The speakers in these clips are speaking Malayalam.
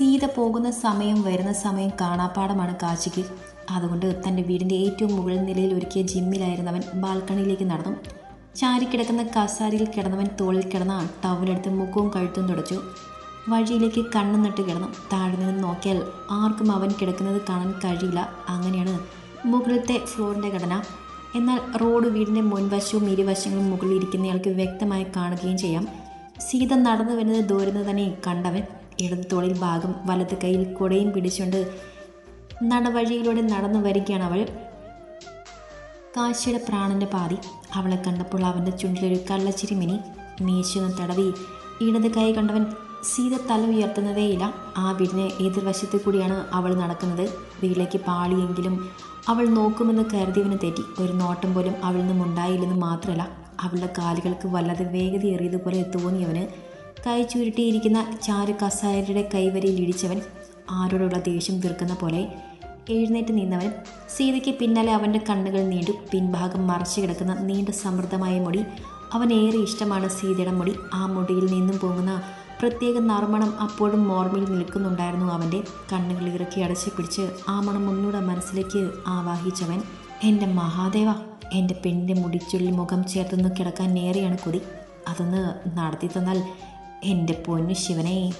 സീത പോകുന്ന സമയം വരുന്ന സമയം കാണാപ്പാടമാണ് കാശിക്ക് അതുകൊണ്ട് തന്റെ വീടിന്റെ ഏറ്റവും മുകൾ നിലയിൽ ഒരുക്കിയ ജിമ്മിലായിരുന്നവൻ ബാൽക്കണിയിലേക്ക് നടന്നു. ചാരിക്കിടക്കുന്ന കസാരിയിൽ കിടന്നവൻ തോളിൽ കിടന്ന ടവലെടുത്ത് മുഖവും കഴുത്തും തുടച്ചു. വഴിയിലേക്ക് കണ്ണും നട്ട് കിടന്നു. താഴെ നിന്ന് നോക്കിയാൽ ആർക്കും അവൻ കിടക്കുന്നത് കാണാൻ കഴിയില്ല. അങ്ങനെയാണ് മുകളിലത്തെ ഫ്ലോറിന്റെ ഘടന. എന്നാൽ റോഡ് വീടിന്റെ മുൻവശവും ഇരുവശങ്ങളും മുകളിൽ ഇരിക്കുന്നയാൾക്ക് വ്യക്തമായി കാണുകയും ചെയ്യാം. സീത നടന്നു വരുന്നത് ദൂരെ തന്നെ കണ്ടവൻ ഇടത് തോളിൽ ഭാഗം വലത് കൈയിൽ കുടയും പിടിച്ചുകൊണ്ട് നടവഴിയിലൂടെ നടന്നു വരികയാണ് അവൾ. കാശിയുടെ പ്രാണന്റെ പാതി. അവളെ കണ്ടപ്പോൾ അവന്റെ ചുണ്ടിലൊരു കള്ളച്ചിരി മിനി മീശൊന്ന് തടവി. ഇടത് കൈ കണ്ടവൻ സീത തല ഉയർത്തുന്നതേയില്ല ആ വീടിന് എതിർവശത്തു കൂടിയാണ് അവൾ നടക്കുന്നത്. വീട്ടിലേക്ക് പാളിയെങ്കിലും അവൾ നോക്കുമെന്ന് കരുതിയവന് തെറ്റി. ഒരു നോട്ടം പോലും അവളിൽ നിന്നും ഉണ്ടായില്ലെന്ന് മാത്രമല്ല അവളുടെ കാലുകൾക്ക് വല്ലാതെ വേഗതയേറിയതുപോലെ തോന്നിയവന് കൈ ചുരുട്ടിയിരിക്കുന്ന ചാരു കസാരയുടെ കൈവരിയിൽ ഇടിച്ചവൻ ആരോടുള്ള ദേഷ്യം തീർക്കുന്ന പോലെ എഴുന്നേറ്റ് നിന്നവൻ സീതയ്ക്ക് പിന്നാലെ അവന്റെ കണ്ണുകൾ നീണ്ടു പിൻഭാഗം മറച്ചു കിടക്കുന്ന നീണ്ട സമൃദ്ധമായ മുടി. അവനേറെ ഇഷ്ടമാണ് സീതയുടെ മുടി. ആ മുടിയിൽ നിന്നും പോകുന്ന പ്രത്യേക നർമ്മണം അപ്പോഴും ഓർമ്മയിൽ നിൽക്കുന്നുണ്ടായിരുന്നു അവന്റെ കണ്ണുകൾ ഇറക്കി അടച്ചു പിടിച്ച് ആ മണം ഒന്നുകൂടെ മനസ്സിലേക്ക് ആവാഹിച്ചവൻ എന്റെ മഹാദേവ എന്റെ പെണ്ണിന്റെ മുടിച്ചുള്ളിൽ മുഖം ചേർത്തൊന്ന് കിടക്കാൻ ഏറെയാണ് കൊതി. അതൊന്ന് നടത്തി തന്നാൽ എന്റെ പൊന്നു ശിവനെ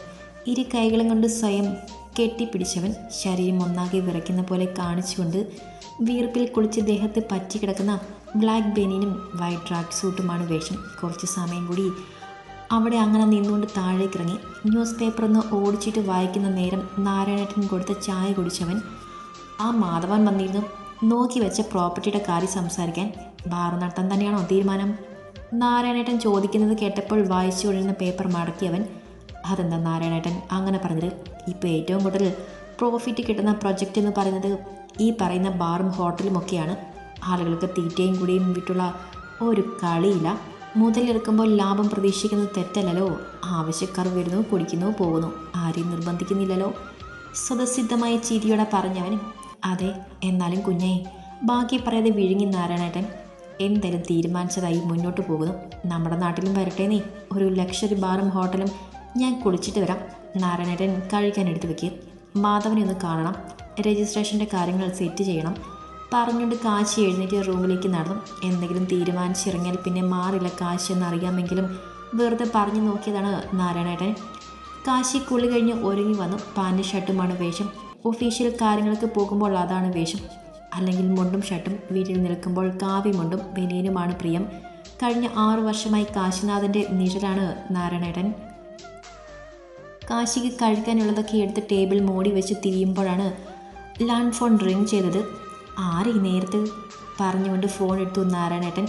ഇരു കൈകളും കൊണ്ട് സ്വയം കെട്ടിപ്പിടിച്ചവൻ ശരീരം ഒന്നാകെ വിറയ്ക്കുന്ന പോലെ കാണിച്ചുകൊണ്ട് വീർപ്പിൽ കുളിച്ച് ദേഹത്ത് പറ്റിക്കിടക്കുന്ന ബ്ലാക്ക് ബെനിനും വൈറ്റ് ട്രാക്ക് സൂട്ടുമാണ് വേഷം. കുറച്ച് സമയം കൂടി അവിടെ അങ്ങനെ നിന്നുകൊണ്ട് താഴേക്കിറങ്ങി. ന്യൂസ് പേപ്പർ ഒന്ന് ഓടിച്ചിട്ട് വായിക്കുന്ന നേരം നാരായണേട്ടൻ കൊടുത്ത ചായ കുടിച്ചവൻ ആ മാധവൻ വന്നിരുന്നു. നോക്കി വെച്ച പ്രോപ്പർട്ടിയുടെ കാര്യം സംസാരിക്കാൻ. ബാർ നടത്താൻ തന്നെയാണോ തീരുമാനം? നാരായണേട്ടൻ ചോദിക്കുന്നത് കേട്ടപ്പോൾ വായിച്ചു കൊണ്ടിരുന്ന പേപ്പർ മടക്കിയവൻ അതെന്താ നാരായണേട്ടൻ? അങ്ങനെ പറഞ്ഞത്. ഇപ്പോൾ ഏറ്റവും കൂടുതൽ പ്രോഫിറ്റ് കിട്ടുന്ന പ്രൊജക്റ്റ് എന്ന് പറയുന്നത് ഈ പറയുന്ന ബാറും ഹോട്ടലും ഒക്കെയാണ്. ആളുകൾക്ക് തീറ്റയും കൂടിയും വിട്ടുള്ള ഒരു കളിയില്ല. മുതലെടുക്കുമ്പോൾ ലാഭം പ്രതീക്ഷിക്കുന്നത് തെറ്റല്ലല്ലോ. ആവശ്യക്കാർ വരുന്നു കുടിക്കുന്നു പോകുന്നു. ആരെയും നിർബന്ധിക്കുന്നില്ലല്ലോ. സ്വതസിദ്ധമായ ചിരിയോടെ പറഞ്ഞവൻ അതെ എന്നാലും കുഞ്ഞേ ബാക്കി പറയാതെ വിഴുങ്ങി നാരായണേട്ടൻ. എന്തായാലും തീരുമാനിച്ചതായി മുന്നോട്ട് പോകുന്നു. നമ്മുടെ നാട്ടിലും വരട്ടെ നീ. ഒരു ലക്ഷറി ബാറും ഹോട്ടലും ഞാൻ കുളിച്ചിട്ട് വരാം. നാരായണേട്ടൻ കഴിക്കാൻ എടുത്തു വെക്കുക മാധവനെ ഒന്ന് കാണണം. രജിസ്ട്രേഷന്റെ കാര്യങ്ങൾ സെറ്റ് ചെയ്യണം. പറഞ്ഞുകൊണ്ട് കാശി എഴുന്നേറ്റ് റൂമിലേക്ക് നടന്നു. എന്തെങ്കിലും തീരുമാനിച്ചിറങ്ങിയാൽ പിന്നെ മാറില്ല കാശി എന്നറിയാമെങ്കിലും വെറുതെ പറഞ്ഞു നോക്കിയതാണ് നാരായണേട്ടൻ. കാശി കുളി കഴിഞ്ഞ് ഒരുങ്ങി വന്നു. പാന്റ് ഷർട്ടുമാണ് വേഷം. ഒഫീഷ്യൽ കാര്യങ്ങൾക്ക് പോകുമ്പോൾ അതാണ് വേഷം. അല്ലെങ്കിൽ മുണ്ടും ഷർട്ടും വീട്ടിൽ നിൽക്കുമ്പോൾ കാവി മുണ്ടും ബനിയനുമാണ് പ്രിയം. കഴിഞ്ഞ ആറു വർഷമായി കാശിനാഥന്റെ നിഴലാണ് നാരായണേട്ടൻ. കാശിക്ക് കഴിക്കാനുള്ളതൊക്കെ എടുത്ത് ടേബിൾ മോടി വെച്ച് തിരിയുമ്പോഴാണ് ലാൻഡ് ഫോൺ റിങ് ചെയ്തത്. ആരെ നേരത്ത്? പറഞ്ഞുകൊണ്ട് ഫോൺ എടുത്തു നാരായണേട്ടൻ.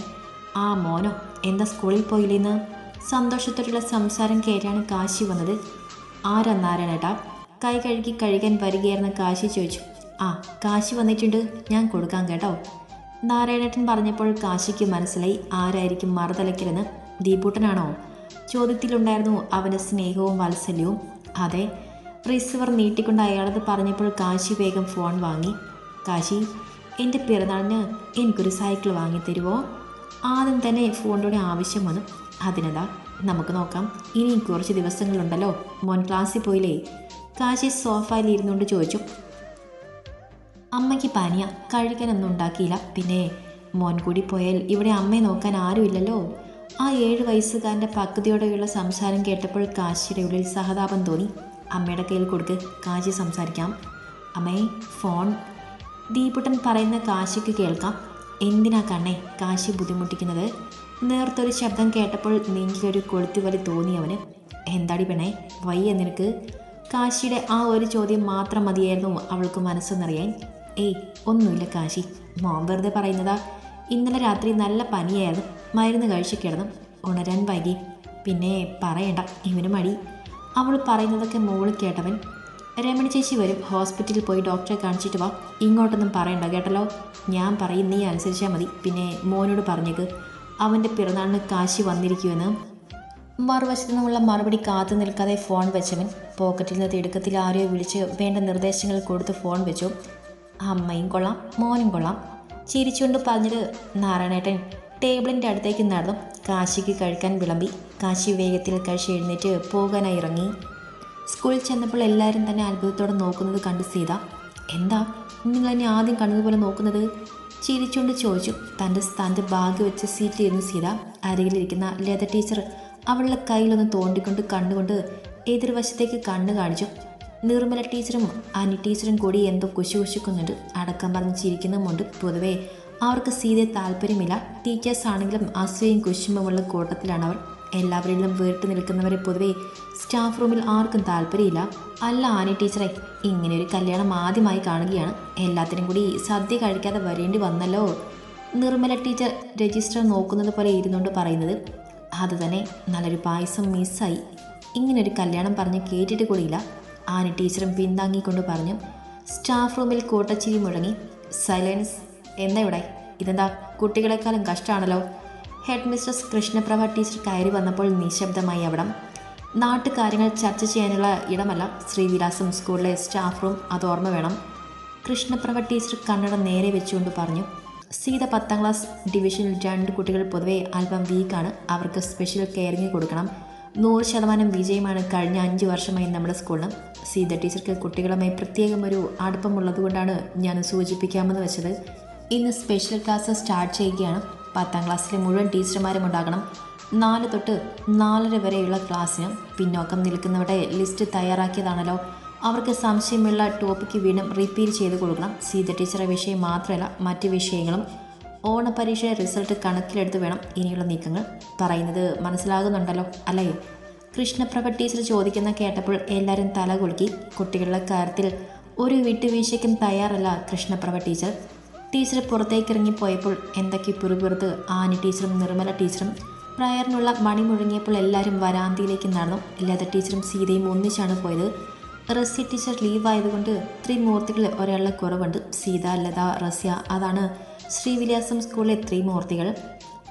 ആ മോനോ എന്താ സ്കൂളിൽ പോയില്ലെന്ന്? സന്തോഷത്തോടുള്ള സംസാരം കയറ്റാണ് കാശി വന്നത്. ആരാ നാരായണേട്ടാ? കൈ കഴുകി കഴുകാൻ വരികയായിരുന്ന കാശി ചോദിച്ചു. ആ കാശി വന്നിട്ടുണ്ട്. ഞാൻ കൊടുക്കാം കേട്ടോ. നാരായണേട്ടൻ പറഞ്ഞപ്പോൾ കാശിക്ക് മനസ്സിലായി ആരായിരിക്കും മറുതലയ്ക്കലെന്ന്. ദീപൂട്ടനാണോ? ചോദ്യത്തിലുണ്ടായിരുന്നു അവന്റെ സ്നേഹവും വാത്സല്യവും. അതെ റിസീവർ നീട്ടിക്കൊണ്ട് അയാളത് പറഞ്ഞപ്പോൾ കാശി വേഗം ഫോൺ വാങ്ങി. കാശി എന്റെ പിറന്നാളിന് എനിക്കൊരു സൈക്കിൾ വാങ്ങിത്തരുമോ ആദ്യം തന്നെ ഫോണിലൂടെ ആവശ്യം വന്നു. അതിനെന്താ? നമുക്ക് നോക്കാം. ഇനിയും കുറച്ച് ദിവസങ്ങളുണ്ടല്ലോ. മോൻ ക്ലാസ്സിൽ പോയില്ലേ? കാശി സോഫയിൽ ഇരുന്നുകൊണ്ട് ചോദിച്ചു. അമ്മയ്ക്ക് പനിയ. കഴിക്കാനൊന്നും ഉണ്ടാക്കിയില്ല പിന്നെ മോൻ കൂടി പോയാൽ ഇവിടെ അമ്മയെ നോക്കാൻ ആരുമില്ലല്ലോ? ആ ഏഴ് വയസ്സുകാരന്റെ പക്വതയോടെയുള്ള സംസാരം കേട്ടപ്പോൾ കാശിയുടെ ഉള്ളിൽ സഹതാപം തോന്നി. അമ്മയുടെ കയ്യിൽ കൊടുക്ക്. കാശി സംസാരിക്കാം. അമ്മേ ഫോൺ. ദീപുട്ടൻ പറയുന്ന കാശിക്ക് കേൾക്കാം. എന്തിനാ കണ്ണേ കാശി ബുദ്ധിമുട്ടിക്കുന്നത്? നേർത്തൊരു ശബ്ദം കേട്ടപ്പോൾ നെഞ്ചിലൊരു കൊളുത്തുവലി തോന്നി അവന്. എന്താടി പെണ്ണേ വയ്യ നിനക്ക്? കാശിയുടെ ആ ഒരു ചോദ്യം മാത്രം മതിയായിരുന്നു അവൾക്ക് മനസ്സെന്നറിയാൻ. ഏയ് ഒന്നുമില്ല കാശി. മോൻ വെറുതെ പറയുന്നതാ. ഇന്നലെ രാത്രി നല്ല പനിയായിരുന്നു. മരുന്ന് കഴിച്ച് കിടന്നു. ഉണരാൻ വൈകി. പിന്നെ പറയണ്ട ഇവന് മടി. അവൾ പറയുന്നതൊക്കെ മോളിൽ കേട്ടവൻ. രമണി ചേച്ചി വരും. ഹോസ്പിറ്റലിൽ പോയി ഡോക്ടറെ കാണിച്ചിട്ട് വാ. ഇങ്ങോട്ടൊന്നും പറയണ്ട കേട്ടല്ലോ? ഞാൻ പറയും നീ അനുസരിച്ചാൽ മതി. പിന്നെ മോനോട് പറഞ്ഞേക്ക്. അവന്റെ പിറന്നാളിന് കാശി വന്നിരിക്കുമെന്ന് മറുവശത്തു നിന്നുള്ള മറുപടി കാത്തു നിൽക്കാതെ ഫോൺ വെച്ചവൻ. പോക്കറ്റിൽ നിന്ന് തിടുക്കത്തിൽ ആരെയോ വിളിച്ച് വേണ്ട നിർദ്ദേശങ്ങൾ കൊടുത്ത് ഫോൺ വെച്ചു. അമ്മയും കൊള്ളാം മോനും കൊള്ളാം. ചിരിച്ചുകൊണ്ട് പറഞ്ഞിട്ട് നാരായണേട്ടൻ. ടേബിളിന്റെ അടുത്തേക്ക് നടന്നു. കാശിക്ക് കഴിക്കാൻ വിളമ്പി. കാശി വേഗത്തിൽ കഴിച്ച് എഴുന്നേറ്റ് പോകാനായി ഇറങ്ങി. സ്കൂളിൽ ചെന്നപ്പോൾ എല്ലാവരും തന്നെ അത്ഭുതത്തോടെ നോക്കുന്നത് കണ്ട് സീത. എന്താ? നിങ്ങൾ എന്നെ ആദ്യം കണ്ടതുപോലെ നോക്കുന്നത്? ചിരിച്ചുകൊണ്ട് ചോദിച്ചു. തന്റെ സ്ഥാനത്ത് ബാഗ് വെച്ച് സീറ്റിലിരുന്ന് സീത. അരികിലിരിക്കുന്ന ലത ടീച്ചർ അവളുടെ കയ്യിലൊന്ന് തോണ്ടിക്കൊണ്ട് കണ്ണുകൊണ്ട് എതിർവശത്തേക്ക് കണ്ണ് കാണിച്ചു. നിർമ്മല ടീച്ചറും അനി ടീച്ചറും കൂടി എന്തോ കുശുകുശുക്കുന്നുണ്ട്. അടക്കം പറഞ്ഞ് ചിരിക്കുന്നുമുണ്ട് പൊതുവെ. അവർക്ക് സീതയെ താല്പര്യമില്ല. ടീച്ചേഴ്സ് ആണെങ്കിലും അസൂയും കുശുമ്പുമുള്ള കൂട്ടത്തിലാണ് അവർ. എല്ലാവരിലും വീട്ടു നിൽക്കുന്നവരെ പൊതുവെ സ്റ്റാഫ് റൂമിൽ ആർക്കും താല്പര്യമില്ല. അല്ല ആനി ടീച്ചറെ ഇങ്ങനെ ഒരു കല്യാണം ആദ്യമായി കാണുകയാണ്. എല്ലാത്തിനും കൂടി സദ്യ കഴിക്കാതെ വരേണ്ടി വന്നല്ലോ. നിർമ്മല ടീച്ചർ രജിസ്റ്റർ നോക്കുന്നത് പോലെ ഇരുന്നുകൊണ്ട് പറയുന്നത് അത് തന്നെ നല്ലൊരു പായസം മിസ്സായി ഇങ്ങനൊരു കല്യാണം പറഞ്ഞ് കേട്ടിട്ട് കൂടിയില്ല. ആനി ടീച്ചറും പിന്താങ്ങിക്കൊണ്ട് പറഞ്ഞു സ്റ്റാഫ് റൂമിൽ കൂട്ടച്ചിരി മുഴങ്ങി സൈലൻസ് എന്താ ഇവിടെ? ഇതെന്താ? കുട്ടികളെക്കാളും കഷ്ടമാണല്ലോ. ഹെഡ് മിസ്ട്രസ് കൃഷ്ണപ്രഭ ടീച്ചർ കയറി വന്നപ്പോൾ നിശബ്ദമായി അവിടം. നാട്ടുകാര്യങ്ങൾ ചർച്ച ചെയ്യാനുള്ള ഇടമല്ല ശ്രീവിലാസം സ്കൂളിലെ സ്റ്റാഫ് റൂം അത് ഓർമ്മ വേണം. കൃഷ്ണപ്രഭ ടീച്ചർ കണ്ണട നേരെ വെച്ചുകൊണ്ട് പറഞ്ഞു സീത പത്താം ക്ലാസ് ഡിവിഷനിൽ രണ്ട് കുട്ടികൾ പൊതുവേ അല്പം വീക്കാണ് അവർക്ക് സ്പെഷ്യൽ കെയറിങ് കൊടുക്കണം. നൂറ് ശതമാനം വിജയമാണ് കഴിഞ്ഞ അഞ്ച് വർഷമായി നമ്മുടെ സ്കൂളിൽ സീത ടീച്ചർക്ക് കുട്ടികളുമായി പ്രത്യേകം ഒരു അടുപ്പമുള്ളതുകൊണ്ടാണ് ഞാൻ സൂചിപ്പിക്കാമെന്ന് വെച്ചത്. ഇന്ന് സ്പെഷ്യൽ ക്ലാസ് സ്റ്റാർട്ട് ചെയ്യുകയാണ്. പത്താം ക്ലാസ്സിലെ മുഴുവൻ ടീച്ചർമാരും ഉണ്ടാകണം. നാല് തൊട്ട് നാലര വരെയുള്ള ക്ലാസ്സിന് പിന്നോക്കം നിൽക്കുന്നവരുടെ ലിസ്റ്റ് തയ്യാറാക്കിയതാണല്ലോ. അവർക്ക് സംശയമുള്ള ടോപ്പിക്ക് വീണ്ടും റിപ്പീറ്റ് ചെയ്ത് കൊടുക്കണം. സീത ടീച്ചറെ വിഷയം മാത്രമല്ല മറ്റ് വിഷയങ്ങളും ഓണപരീക്ഷയുടെ റിസൾട്ട് കണക്കിലെടുത്ത് വേണം ഇനിയുള്ള നീക്കങ്ങൾ. പറയുന്നത് മനസ്സിലാകുന്നുണ്ടല്ലോ അല്ലേ? കൃഷ്ണപ്രഭ ടീച്ചർ ചോദിക്കുന്ന കേട്ടപ്പോൾ എല്ലാവരും തല കുലുക്കി കുട്ടികളുടെ കാര്യത്തിൽ ഒരു വിട്ടുവീഴ്ചയ്ക്കും തയ്യാറല്ല കൃഷ്ണപ്രഭ ടീച്ചർ. ടീച്ചർ പുറത്തേക്ക് ഇറങ്ങിപ്പോയപ്പോൾ എന്തൊക്കെ പിറുപിറുത്ത് ആനി ടീച്ചറും നിർമ്മല ടീച്ചറും. പ്രയറിനുള്ള മണി മുഴങ്ങിയപ്പോൾ എല്ലാവരും വരാന്തിയിലേക്ക് നടന്നു. ലത ടീച്ചറും സീതയും ഒന്നിച്ചാണ് പോയത്. റസ്യ ടീച്ചർ ലീവ് ആയതുകൊണ്ട് ത്രിമൂർത്തികൾ ഒരാളുടെ കുറവുണ്ട്. സീത ലത റസ്യ അതാണ് ശ്രീവിലാസം സ്കൂളിലെ ത്രിമൂർത്തികൾ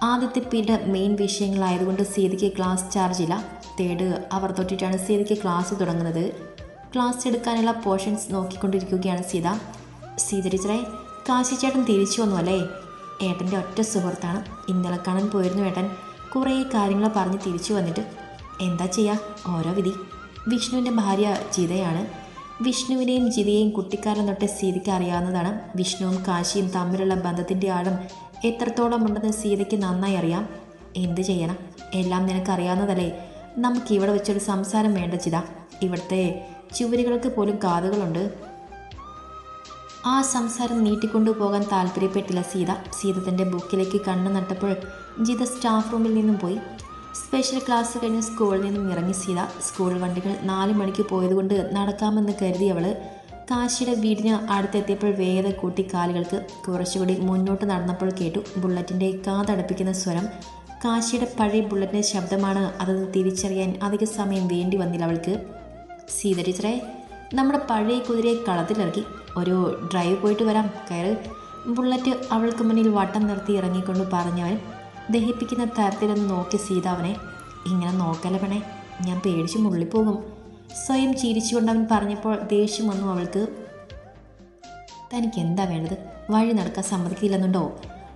ആദ്യത്തെ പീരീഡ് മെയിൻ വിഷയങ്ങളായതുകൊണ്ട് സീതയ്ക്ക് ക്ലാസ് ചാർജ് ഇല്ല. തേർഡ് അവർ തൊട്ടിട്ടാണ് സീതയ്ക്ക് ക്ലാസ് തുടങ്ങുന്നത്. ക്ലാസ് എടുക്കാനുള്ള പോർഷൻസ് നോക്കിക്കൊണ്ടിരിക്കുകയാണ് സീത. സീത ടീച്ചറെ കാശിച്ചേട്ടൻ തിരിച്ചു വന്നു അല്ലേ? ഏട്ടന്റെ ഒറ്റ സുഹൃത്താണ്. ഇന്നലെ കാണാൻ പോയിരുന്നു ഏട്ടൻ. കുറേ കാര്യങ്ങൾ പറഞ്ഞ് തിരിച്ചു വന്നിട്ട്. എന്താ ചെയ്യുക ഓരോ വിധി. വിഷ്ണുവിന്റെ ഭാര്യ ജിതയാണ് വിഷ്ണുവിനെയും ജിതയെയും കുട്ടിക്കാലം തൊട്ട് സീതയ്ക്ക് അറിയാവുന്നതാണ്. വിഷ്ണുവും കാശിയും തമ്മിലുള്ള ബന്ധത്തിന്റെ ആഴം എത്രത്തോളം ഉണ്ടെന്ന് സീതയ്ക്ക് നന്നായി അറിയാം. എന്ത് ചെയ്യണം? എല്ലാം നിനക്കറിയാവുന്നതല്ലേ? നമുക്ക് ഇവിടെ വെച്ചൊരു സംസാരം വേണ്ട ചിത. ഇവിടുത്തെ ചുവരുകൾക്ക് പോലും കാതുകളുണ്ട്. ആ സംസാരം നീട്ടിക്കൊണ്ടു പോകാൻ താല്പര്യപ്പെട്ടില്ല സീത. സീതത്തിന്റെ തന്റെ ബുക്കിലേക്ക് കണ്ണു നട്ടപ്പോൾ ജിത സ്റ്റാഫ് റൂമിൽ നിന്നും പോയി. സ്പെഷ്യൽ ക്ലാസ് കഴിഞ്ഞ് സ്കൂളിൽ നിന്നും ഇറങ്ങി സീത സ്കൂൾ വണ്ടികൾ നാല് മണിക്ക് പോയതുകൊണ്ട് നടക്കാമെന്ന് കരുതി അവൾ കാശിയുടെ വീടിന് അടുത്തെത്തിയപ്പോൾ വേഗത കൂട്ടി കാലുകൾക്ക് കുറച്ചുകൂടി മുന്നോട്ട് നടന്നപ്പോൾ കേട്ടു ബുള്ളറ്റിന്റെ കാതടപ്പിക്കുന്ന സ്വരം. കാശിയുടെ പഴയ ബുള്ളറ്റിന്റെ ശബ്ദമാണ് അതെന്ന് തിരിച്ചറിയാൻ അധിക സമയം വേണ്ടി വന്നില്ല അവൾക്ക്. സീത ടീച്ചറെ നമ്മുടെ പഴയ കുതിരയെ കളത്തിലിറക്കി. ഒരു ഡ്രൈവ് പോയിട്ട് വരാം കയറ്. ബുള്ളറ്റ് അവൾക്ക് മുന്നിൽ വട്ടം നിർത്തി ഇറങ്ങിക്കൊണ്ട് പറഞ്ഞവൻ ദഹിപ്പിക്കുന്ന തരത്തിലൊന്ന് നോക്കി സീതാവനെ. ഇങ്ങനെ നോക്കല പെണേ ഞാൻ പേടിച്ച് മുള്ളിപ്പോകും. സ്വയം ചിരിച്ചുകൊണ്ട് അവൻ പറഞ്ഞപ്പോൾ ദേഷ്യം വന്നു അവൾക്ക്. തനിക്ക് എന്താ വേണ്ടത്? വഴി നടക്കാൻ സമ്മതിക്കില്ലെന്നുണ്ടോ?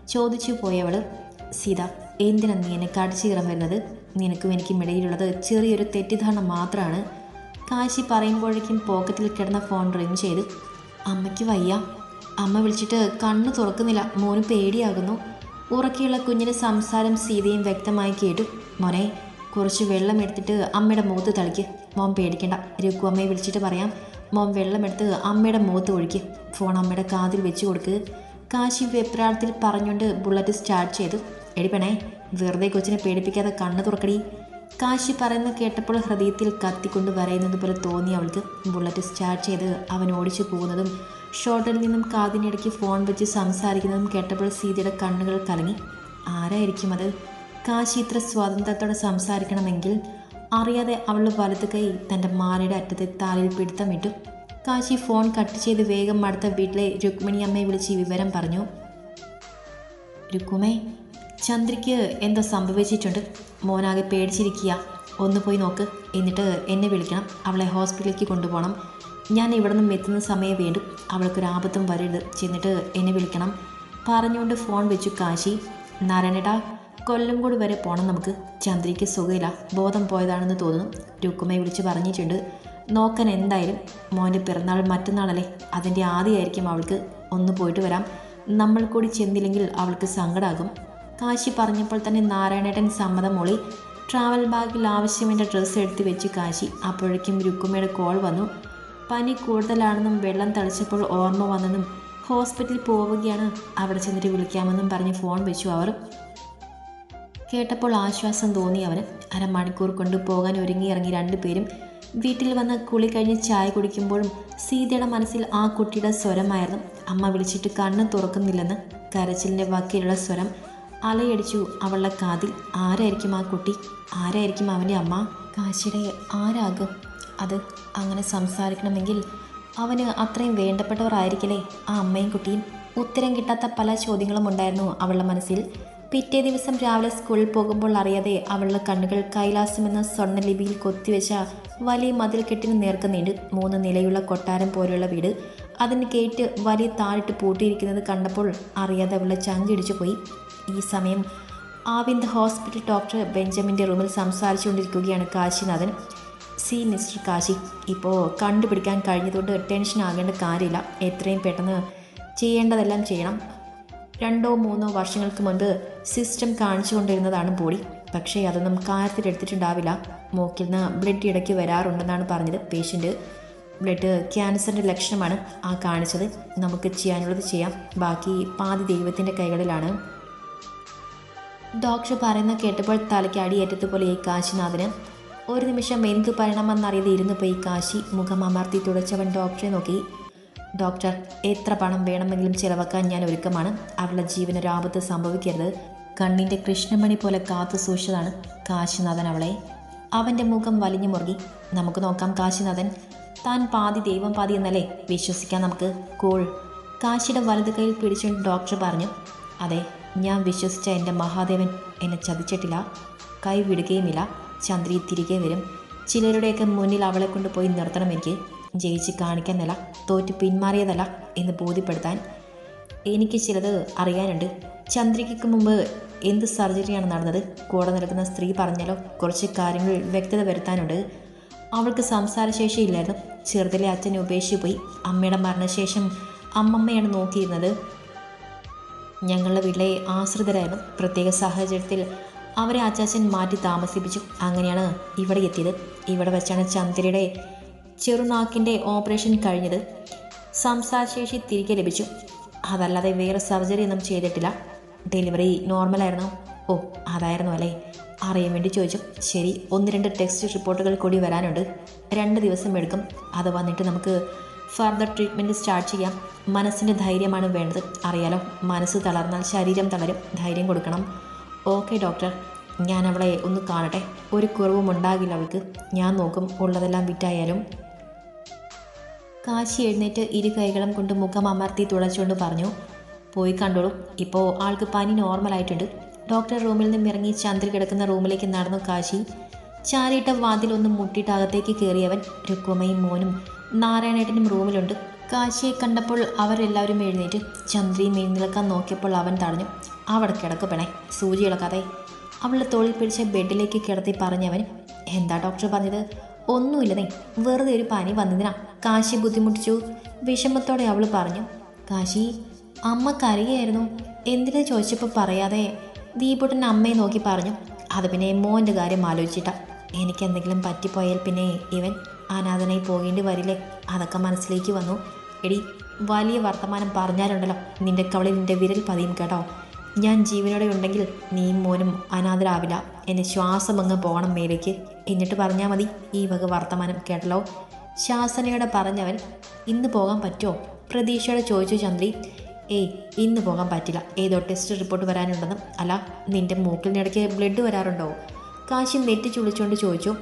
ചോദിച്ചു പോയവൾ സീത എന്തിനാ നീ എന്നെ കടിച്ചു കയറാൻ വരുന്നത്? നിനക്കും എനിക്കും ഇടയിലുള്ളത് ചെറിയൊരു തെറ്റിദ്ധാരണ മാത്രമാണ് കാശി പറയുമ്പോഴേക്കും പോക്കറ്റിൽ കിടന്ന ഫോൺ റിങ് ചെയ്തു. അമ്മയ്ക്ക് വയ്യ. അമ്മ വിളിച്ചിട്ട് കണ്ണ് തുറക്കുന്നില്ല. മോന് പേടിയാകുന്നു. ഉറക്കിയുള്ള കുഞ്ഞിന്റെ സംസാരം സീതയും വ്യക്തമായി കേട്ടു. മോനെ കുറച്ച് വെള്ളം എടുത്തിട്ട് അമ്മയുടെ മുഖത്ത് തളിക്ക്. മോൻ പേടിക്കണ്ട. രഘു അമ്മയെ വിളിച്ചിട്ട് പറയാം. മോൻ വെള്ളമെടുത്ത് അമ്മയുടെ മുഖത്ത് ഒഴിക്ക്. ഫോൺ അമ്മയുടെ കാതിൽ വെച്ച് കൊടുക്ക്. കാശി വെപ്രാളത്തിൽ പറഞ്ഞുകൊണ്ട് ബുള്ളറ്റ് സ്റ്റാർട്ട് ചെയ്തു. എടിപ്പണേ വെറുതെ കൊച്ചിനെ പേടിപ്പിക്കാതെ കണ്ണ് തുറക്കടി. കാശി പറയുന്നത് കേട്ടപ്പോൾ ഹൃദയത്തിൽ കത്തിക്കൊണ്ട് വരയുന്നത് പോലെ തോന്നി അവൾക്ക്. ബുള്ളറ്റ് സ്റ്റാർട്ട് ചെയ്ത് അവൻ ഓടിച്ചു പോകുന്നതും ഷോട്ടിൽ നിന്നും കാതിനിടയ്ക്ക് ഫോൺ വെച്ച് സംസാരിക്കുന്നതും കേട്ടപ്പോൾ സീതയുടെ കണ്ണുകൾ കലങ്ങി. ആരായിരിക്കും അത്? കാശി ഇത്ര സ്വാതന്ത്ര്യത്തോടെ സംസാരിക്കണമെങ്കിൽ അറിയാതെ അവൾ വലത് കൈ തന്റെ മാലയുടെ അറ്റത്തെ താലിൽ പിടുത്തമിട്ടു കാശി ഫോൺ കട്ട് ചെയ്ത് വേഗം അടുത്ത വീട്ടിലെ രുക്മിണി അമ്മയെ വിളിച്ച് വിവരം പറഞ്ഞു. രുക്കുമേ ചന്ദ്രയ്ക്ക് എന്തോ സംഭവിച്ചിട്ടുണ്ട്. മോനാകെ പേടിച്ചിരിക്കുക. ഒന്ന് പോയി നോക്ക്. എന്നിട്ട് എന്നെ വിളിക്കണം. അവളെ ഹോസ്പിറ്റലിലേക്ക് കൊണ്ടുപോകണം. ഞാൻ ഇവിടെ നിന്നും എത്തുന്ന സമയം വേണ്ടും അവൾക്കൊരു ആപത്തും വരരുത്. ചെന്നിട്ട് എന്നെ വിളിക്കണം. പറഞ്ഞുകൊണ്ട് ഫോൺ വെച്ചു കാശി. നാരായണേട്ടാ കൊല്ലംകോട് വരെ പോകണം നമുക്ക്. ചന്ദ്രിക്ക് സുഖമില്ല ബോധം പോയതാണെന്ന് തോന്നുന്നു. രുക്കുമ്മയെ വിളിച്ച് പറഞ്ഞിട്ടുണ്ട്. നോക്കാൻ എന്തായാലും മോന്റെ പിറന്നാൾ മറ്റന്നാളല്ലേ? അതിന്റെ ആദ്യമായിരിക്കും അവൾക്ക് ഒന്ന് പോയിട്ട് വരാം. നമ്മൾ കൂടി ചെന്നില്ലെങ്കിൽ അവൾക്ക് സങ്കടമാകും കാശി പറഞ്ഞപ്പോൾ തന്നെ നാരായണേട്ടൻ സമ്മതം മൊളി. ട്രാവൽ ബാഗിൽ ആവശ്യമായ ഡ്രസ്സ് എടുത്ത് വെച്ച് കാശി. അപ്പോഴേക്കും രുക്കുമയുടെ കോൾ വന്നു. പനി കൂടുതലാണെന്നും വെള്ളം തളിച്ചപ്പോൾ ഓർമ്മ വന്നെന്നും ഹോസ്പിറ്റലിൽ പോവുകയാണ് അവിടെ ചെന്നിട്ട് വിളിക്കാമെന്നും പറഞ്ഞ് ഫോൺ വെച്ചു അവർ. കേട്ടപ്പോൾ ആശ്വാസം തോന്നി അവന്. അരമണിക്കൂർ കൊണ്ട് പോകാൻ ഒരുങ്ങി ഇറങ്ങി രണ്ടുപേരും വീട്ടിൽ വന്ന് കുളി കഴിഞ്ഞ് ചായ കുടിക്കുമ്പോഴും സീതയുടെ മനസ്സിൽ ആ കുട്ടിയുടെ സ്വരമായിരുന്നു. അമ്മ വിളിച്ചിട്ട് കണ്ണ് തുറക്കുന്നില്ലെന്ന് കരച്ചിലിന്റെ വക്കീലുള്ള സ്വരം അലയടിച്ചു അവളുടെ കാതിൽ. ആരായിരിക്കും ആ കുട്ടി? ആരായിരിക്കും അവന്റെ അമ്മ? കാശിയുടെ ആരാകും? അത് അങ്ങനെ സംസാരിക്കണമെങ്കിൽ അവന് അത്രയും വേണ്ടപ്പെട്ടവർ ആയിരിക്കില്ലേ ആ അമ്മയും കുട്ടിയും? ഉത്തരം കിട്ടാത്ത പല ചോദ്യങ്ങളും ഉണ്ടായിരുന്നു അവളുടെ മനസ്സിൽ. പിറ്റേ ദിവസം രാവിലെ സ്കൂളിൽ പോകുമ്പോൾ അറിയാതെ അവളുടെ കണ്ണുകൾ കൈലാസമെന്ന സ്വർണലിപിയിൽ കൊത്തിവെച്ച വലിയ മതിൽ കെട്ടിന് നേർക്ക് നീണ്ടു മൂന്ന് നിലയുള്ള കൊട്ടാരം പോലെയുള്ള വീട്. അതിന് ഗേറ്റ് വലിയ താഴിട്ട് പൂട്ടിയിരിക്കുന്നത് കണ്ടപ്പോൾ അറിയാതെ അവളുടെ ചങ്കിടിച്ചു പോയി. ഈ സമയം ആവിന്ദ് ഹോസ്പിറ്റൽ ഡോക്ടർ ബെഞ്ചമിന്റെ റൂമിൽ സംസാരിച്ചുകൊണ്ടിരിക്കുകയാണ് കാശിനാഥൻ. സി മിസ്റ്റർ കാശി ഇപ്പോൾ കണ്ടുപിടിക്കാൻ കഴിഞ്ഞതുകൊണ്ട് ടെൻഷൻ ആകേണ്ട കാര്യമില്ല. എത്രയും പെട്ടെന്ന് ചെയ്യേണ്ടതെല്ലാം ചെയ്യണം. രണ്ടോ മൂന്നോ വർഷങ്ങൾക്ക് മുൻപ് സിസ്റ്റം കാണിച്ചുകൊണ്ടിരുന്നതാണ് ബോഡി. പക്ഷേ അതൊന്നും കാര്യത്തിലെടുത്തിട്ടുണ്ടാവില്ല മൂക്കിൽ നിന്ന് ബ്ലഡ് ഇടയ്ക്ക് വരാറുണ്ടെന്നാണ് പറഞ്ഞത്. പേഷ്യന്റ് ബ്ലഡ് ക്യാൻസറിന്റെ ലക്ഷണമാണ് ആ കാണിച്ചത്. നമുക്ക് ചെയ്യാനുള്ളത് ചെയ്യാം. ബാക്കി പാതി ദൈവത്തിന്റെ കൈകളിലാണ്. ഡോക്ടർ പറയുന്ന കേട്ടപ്പോൾ തലയ്ക്ക് അടിയേറ്റതുപോലെ ഈ കാശിനാഥന് ഒരു നിമിഷം എന്തു പറയണമെന്നറിയാതെ ഇരുന്നു പോയി കാശി മുഖം അമർത്തി തുടച്ചവൻ ഡോക്ടറെ നോക്കി. ഡോക്ടർ എത്ര പണം വേണമെങ്കിലും ചിലവാക്കാൻ ഞാൻ ഒരുക്കമാണ്. അവളുടെ ജീവന രാപത്ത് സംഭവിക്കരുത്. കണ്ണിന്റെ കൃഷ്ണമണി പോലെ കാത്തു സൂക്ഷിച്ചതാണ് കാശിനാഥൻ അവളെ. അവന്റെ മുഖം വലിഞ്ഞു മുറുകി. നമുക്ക് നോക്കാം കാശിനാഥൻ. താൻ പാതി ദൈവം പാതി എന്നല്ലേ വിശ്വസിക്കാം നമുക്ക്? കോൾ. കാശിയുടെ വലത് കൈയിൽ പിടിച്ചുകൊണ്ട് ഡോക്ടർ പറഞ്ഞു. അതെ ഞാൻ വിശ്വസിച്ച എന്റെ മഹാദേവൻ എന്നെ ചതിച്ചിട്ടില്ല. കൈ വിടുകയുമില്ല. ചന്ദ്രി തിരികെ വരും. ചിലരുടെയൊക്കെ മുന്നിൽ അവളെ കൊണ്ട് പോയി നിർത്തണം എനിക്ക്. ജയിച്ച് കാണിക്കാനല്ല തോറ്റ് പിന്മാറിയതല്ല എന്ന് ബോധ്യപ്പെടുത്താൻ എനിക്ക് ചിലത് അറിയാനുണ്ട്. ചന്ദ്രികയ്ക്ക് മുമ്പ് എന്ത് സർജറിയാണ് നടന്നത്? കൂടെ നിൽക്കുന്ന സ്ത്രീ പറഞ്ഞാലോ? കുറച്ച് കാര്യങ്ങൾ വ്യക്തത വരുത്താനുണ്ട്. അവൾക്ക് സംസാരശേഷി ഇല്ലായിരുന്നു. ചെറുതിലെ അച്ഛനെ ഉപേക്ഷിച്ച് പോയി. അമ്മയുടെ മരണശേഷം അമ്മമ്മയാണ് നോക്കിയിരുന്നത്. ഞങ്ങളുടെ വീട്ടിലെ ആശ്രിതരായിരുന്നു. പ്രത്യേക സാഹചര്യത്തിൽ അവരെ അച്ചാച്ചൻ മാറ്റി താമസിപ്പിച്ചു. അങ്ങനെയാണ് ഇവിടെ എത്തിയത്. ഇവിടെ വെച്ചാണ് ചന്ദ്രയുടെ ചെറുനാക്കിന്റെ ഓപ്പറേഷൻ കഴിഞ്ഞത്. സംസാരശേഷി തിരികെ ലഭിച്ചു. അതല്ലാതെ വേറെ സർജറി ഒന്നും ചെയ്തിട്ടില്ല. ഡെലിവറി നോർമലായിരുന്നു. ഓ അതായിരുന്നു അല്ലേ? അറിയാൻ വേണ്ടി ചോദിച്ചു. ശരി ഒന്ന് രണ്ട് ടെസ്റ്റ് റിപ്പോർട്ടുകൾ കൂടി വരാനുണ്ട്. രണ്ട് ദിവസം എടുക്കും. അത് വന്നിട്ട് നമുക്ക് ഫർദർ ട്രീറ്റ്മെന്റ് സ്റ്റാർട്ട് ചെയ്യാം. മനസ്സിന്റെ ധൈര്യമാണ് വേണ്ടത്. അറിയാലോ മനസ്സ് തളർന്നാൽ ശരീരം തളരും. ധൈര്യം കൊടുക്കണം. Okay doctor. ഞാൻ അവളെ ഒന്ന് കാണട്ടെ. ഒരു കുറവും ഉണ്ടാകില്ല അവൾക്ക്. ഞാൻ നോക്കും ഉള്ളതെല്ലാം വിറ്റായാലും. കാശി എഴുന്നേറ്റ് ഇരു കൈകളും കൊണ്ട് മുഖം അമർത്തി തുളച്ചുകൊണ്ട് പറഞ്ഞു പോയി കണ്ടോളൂ. ഇപ്പോൾ ആൾക്ക് പനി നോർമലായിട്ടുണ്ട്. ഡോക്ടർ റൂമിൽ നിന്നും ഇറങ്ങി ചന്ദ്ര കിടക്കുന്ന റൂമിലേക്ക് നടന്നു കാശി. ചാരിയിട്ട വാതിലൊന്ന് മുട്ടിയിട്ട് അകത്തേക്ക് കയറിയവൻ രുക്കുമയും മോനും നാരായണേട്ടനും റൂമിലുണ്ട്. കാശിയെ കണ്ടപ്പോൾ അവരെല്ലാവരും എഴുന്നേറ്റ് ചന്ദ്രയും എഴുന്നേൽക്കാൻ നോക്കിയപ്പോൾ അവൻ തടഞ്ഞു. അവിടെ കിടക്കപ്പെണേ സൂചി ഇളക്കാതെ അവളുടെ തോളിൽ പിടിച്ച ബെഡിലേക്ക് കിടത്തി പറഞ്ഞവൻ എന്താ ഡോക്ടർ പറഞ്ഞത്? ഒന്നുമില്ലതേ വെറുതെ ഒരു പനി വന്നതിനാ. കാശി ബുദ്ധിമുട്ടിച്ചു. വിഷമത്തോടെ അവൾ പറഞ്ഞു കാശി അമ്മ കരയായിരുന്നു. എന്തിനാ ചോദിച്ചപ്പോൾ പറയാതെ? ദീപുട്ടൻ അമ്മയെ നോക്കി പറഞ്ഞു അത് പിന്നെ മോന്റെ കാര്യം ആലോചിച്ചിട്ടാ. എനിക്ക് എന്തെങ്കിലും പറ്റിപ്പോയാൽ പിന്നെ ഇവൻ അനാഥനായി പോകേണ്ടി വരില്ലേ? അതൊക്കെ മനസ്സിലേക്ക് വന്നു. എടി വലിയ വർത്തമാനം പറഞ്ഞാലുണ്ടല്ലോ നിന്റെ കവളിൽ നിന്റെ വിരൽ പതിയും കേട്ടോ. ഞാൻ ജീവനോടെ ഉണ്ടെങ്കിൽ നീ മോനും അനാഥരാവില്ല. എന്നെ ശ്വാസം അങ്ങ് പോകണം മേലേക്ക്. എന്നിട്ട് പറഞ്ഞാൽ മതി ഈ വക വർത്തമാനം കേട്ടല്ലോ. ശാസനയോടെ പറഞ്ഞവൻ ഇന്ന് പോകാൻ പറ്റുമോ? പ്രതീക്ഷയോടെ ചോദിച്ചു ചന്ദ്രി. ഏയ് ഇന്ന് പോകാൻ പറ്റില്ല. ഏതോ ടെസ്റ്റ് റിപ്പോർട്ട് വരാനുണ്ടെന്നും അല്ല നിന്റെ മൂക്കിലിനിടയ്ക്ക് ബ്ലഡ് വരാറുണ്ടോ കാശി നെറ്റി ചുളിച്ചുകൊണ്ട് ചോദിച്ചു.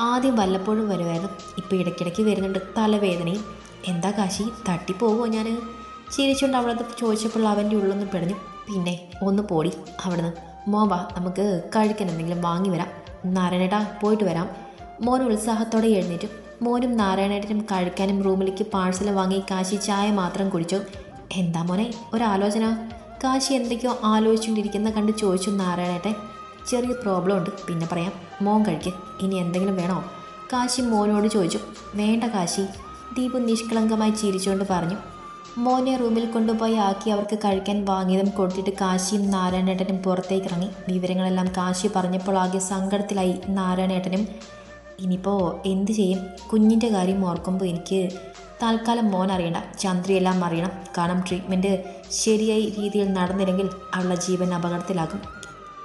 ആദ്യം വല്ലപ്പോഴും വരുമായിരുന്നു ഇപ്പോൾ ഇടയ്ക്കിടയ്ക്ക് വരുന്നുണ്ട് തലവേദനയും. എന്താ കാശി തട്ടിപ്പോകുമോ ഞാൻ ചിരിച്ചുകൊണ്ട് അവളത് ചോദിച്ചപ്പോൾ അവന്റെ ഉള്ളൊന്ന് പിടഞ്ഞു. പിന്നെ ഒന്ന് പോടി അവിടുന്ന്. മോൻ വാ നമുക്ക് കഴിക്കാൻ എന്തെങ്കിലും വാങ്ങി വരാം. നാരായണേട്ടാ പോയിട്ട് വരാം. മോൻ ഉത്സാഹത്തോടെ എഴുന്നേറ്റും. മോനും നാരായണേട്ടനും കഴിക്കാനും റൂമിലേക്ക് പാഴ്സൽ വാങ്ങി കാശി ചായ മാത്രം കുടിച്ചു. എന്താ മോനെ ഒരാലോചന? കാശി എന്തൊക്കെയോ ആലോചിച്ചുകൊണ്ടിരിക്കുന്ന കണ്ട് ചോദിച്ചു നാരായണേട്ടൻ. ചെറിയ പ്രോബ്ലം ഉണ്ട് പിന്നെ പറയാം. മോൻ കഴിക്ക് ഇനി എന്തെങ്കിലും വേണോ? കാശി മോനോട് ചോദിച്ചു. വേണ്ട കാശി. ദീപു നിഷ്കളങ്കമായി ചിരിച്ചുകൊണ്ട് പറഞ്ഞു. മോനെ റൂമിൽ കൊണ്ടുപോയി ആക്കി അവർക്ക് കഴിക്കാൻ വാങ്ങിയതും കൊടുത്തിട്ട് കാശിയും നാരായണേട്ടനും പുറത്തേക്ക് ഇറങ്ങി വിവരങ്ങളെല്ലാം കാശി പറഞ്ഞപ്പോൾ ആകെ സങ്കടത്തിലായി നാരായണേട്ടനും. ഇനിയിപ്പോൾ എന്ത് ചെയ്യും? കുഞ്ഞിന്റെ കാര്യം ഓർക്കുമ്പോൾ എനിക്ക് തൽക്കാലം മോൻ അറിയണ്ട. ചന്ദ്രിയെല്ലാം അറിയണം. കാരണം ട്രീറ്റ്മെന്റ് ശരിയായ രീതിയിൽ നടന്നില്ലെങ്കിൽ അവളുടെ ജീവൻ അപകടത്തിലാകും.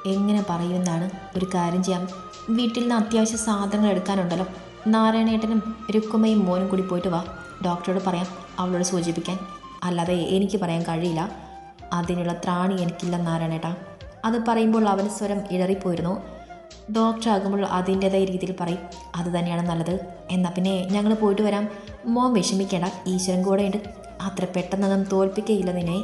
എങ്ങനെ പറയുമെന്നാണ് ഒരു കാര്യം ചെയ്യാം. വീട്ടിൽ നിന്ന് അത്യാവശ്യ സാധനങ്ങൾ എടുക്കാനുണ്ടല്ലോ. നാരായണേട്ടനും രുക്കുമയും മോനും കൂടി പോയിട്ട് വാ. ഡോക്ടറോട് പറയാം അവളോട് സൂചിപ്പിക്കാൻ. അല്ലാതെ എനിക്ക് പറയാൻ കഴിയില്ല. അതിനുള്ള ത്രാണി എനിക്കില്ല നാരായണേട്ടാ അത് പറയുമ്പോൾ അവൻ സ്വരം ഇടറിപ്പോയിരുന്നു. ഡോക്ടർ ആകുമ്പോൾ അതിന്റെതായ രീതിയിൽ പറയും അത് തന്നെയാണ് നല്ലത്. എന്നാൽ പിന്നെ ഞങ്ങൾ പോയിട്ട് വരാം. മോൻ വിഷമിക്കേണ്ട ഈശ്വരൻ കൂടെയുണ്ട്. അത്ര പെട്ടെന്നൊന്നും തോൽപ്പിക്കുകയില്ല നിന്നെ.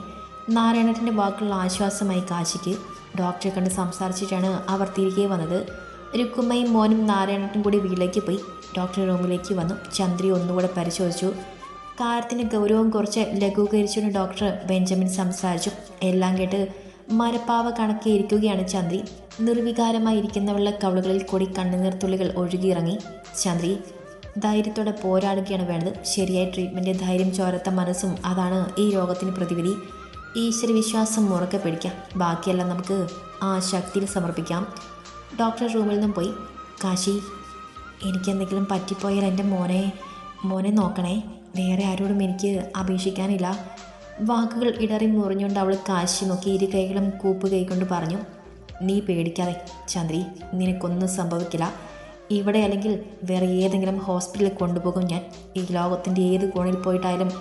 നാരായണത്തിന്റെ വാക്കുള്ള ആശ്വാസമായി കാശിക്ക് ഡോക്ടറെ കണ്ട് സംസാരിച്ചിട്ടാണ് അവർ തിരികെ വന്നത്. രുക്കുമ്മയും മോനും നാരായണനും കൂടി വീട്ടിലേക്ക് പോയി. ഡോക്ടർ റൂമിലേക്ക് വന്നു. ചന്ദ്രി ഒന്നുകൂടെ പരിശോധിച്ചു. കാര്യത്തിന് ഗൗരവം കുറച്ച് ലഘൂകരിച്ചുകൊണ്ട് ഡോക്ടർ ബെഞ്ചമിൻ സംസാരിച്ചു. എല്ലാം കേട്ട് മരപ്പാവ കണക്കെ ഇരിക്കുകയാണ് ചന്ദ്രി. നിർവികാരമായി ഇരിക്കുന്നവളുടെ കവളുകളിൽ കൂടി കണ്ണുനീർ തുള്ളികൾ ഒഴുകിയിറങ്ങി. ചന്ദ്രി ധൈര്യത്തോടെ പോരാടുകയാണ് വേണ്ടത്. ശരിയായ ട്രീറ്റ്മെന്റ് ധൈര്യം ചോരത്ത മനസ്സും അതാണ് ഈ രോഗത്തിന് പ്രതിവിധി. ഈശ്വര വിശ്വാസം മുറക്കെ പിടിക്കാം. ബാക്കിയെല്ലാം നമുക്ക് ആ ശക്തിയിൽ സമർപ്പിക്കാം. ഡോക്ടർ റൂമിൽ നിന്നും പോയി. കാശി എനിക്കെന്തെങ്കിലും പറ്റിപ്പോയാൽ എന്റെ മോനെ മോനെ നോക്കണേ. വേറെ ആരോടും എനിക്ക് അപേക്ഷിക്കാനില്ല. വാക്കുകൾ ഇടറി മുറിഞ്ഞുകൊണ്ട് അവൾ കാശി നോക്കി ഇരു കൈകളും കൂപ്പ് കൈകൊണ്ട് പറഞ്ഞു നീ പേടിക്കാതെ ചന്ദ്രി നിനക്കൊന്നും സംഭവിക്കില്ല. ഇവിടെ അല്ലെങ്കിൽ വേറെ ഏതെങ്കിലും ഹോസ്പിറ്റലിൽ കൊണ്ടുപോകും ഞാൻ. ഈ ലോകത്തിന്റെ ഏത് കോണിൽ പോയിട്ടായാലും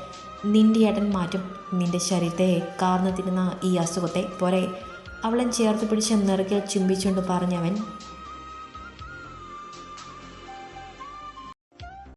നിന്റെ ഏട്ടൻ മാറ്റും. നിന്റെ ശരീരത്തെ കാർന്നു തിരുന്ന ഈ അസുഖത്തെ പോരെ അവളെ ചേർത്ത് പിടിച്ച് നിറക്കിൽ ചുംബിച്ചുകൊണ്ട് പറഞ്ഞവൻ